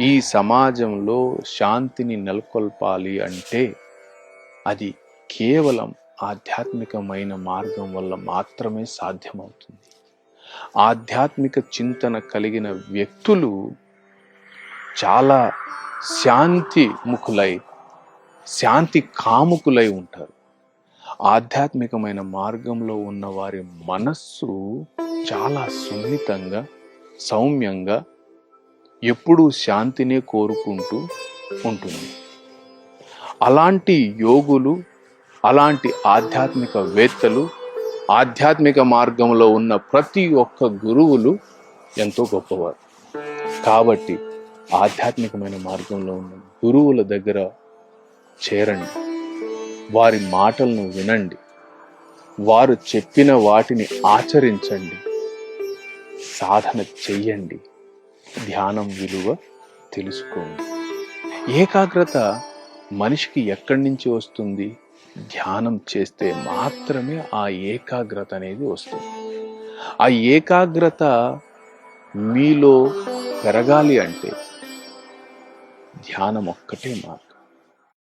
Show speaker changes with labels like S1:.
S1: ఈ సమాజంలో శాంతిని నెలకొల్పాలి అంటే అది కేవలం ఆధ్యాత్మికమైన మార్గం వల్ల మాత్రమే సాధ్యమవుతుంది. ఆధ్యాత్మిక చింతన కలిగిన వ్యక్తులు చాలా శాంతి ముఖులై శాంతి కాముకులై ఉంటారు. ఆధ్యాత్మికమైన మార్గంలో ఉన్న వారి మనస్సు చాలా సున్నితంగా సౌమ్యంగా ఎప్పుడూ శాంతినే కోరుకుంటూ ఉంటుంది. అలాంటి యోగులు అలాంటి ఆధ్యాత్మిక వేత్తలు ఆధ్యాత్మిక మార్గంలో ఉన్న ప్రతి ఒక్క గురువులు ఎంతో గొప్పవారు. కాబట్టి ఆధ్యాత్మికమైన మార్గంలో ఉన్న గురువుల దగ్గర చేరండి. వారి మాటలను వినండి. వారు చెప్పిన వాటిని ఆచరించండి. సాధన చెయ్యండి. ధ్యానం విలువ తెలుసుకోండి ఏకాగ్రత మనిషికి ఎక్కడి నుంచి వస్తుంది? ధ్యానం చేస్తే మాత్రమే ఆ ఏకాగ్రత అనేది వస్తుంది. ఆ ఏకాగ్రత మీలో పెరగాలి అంటే ధ్యానం ఒక్కటే మార్గం.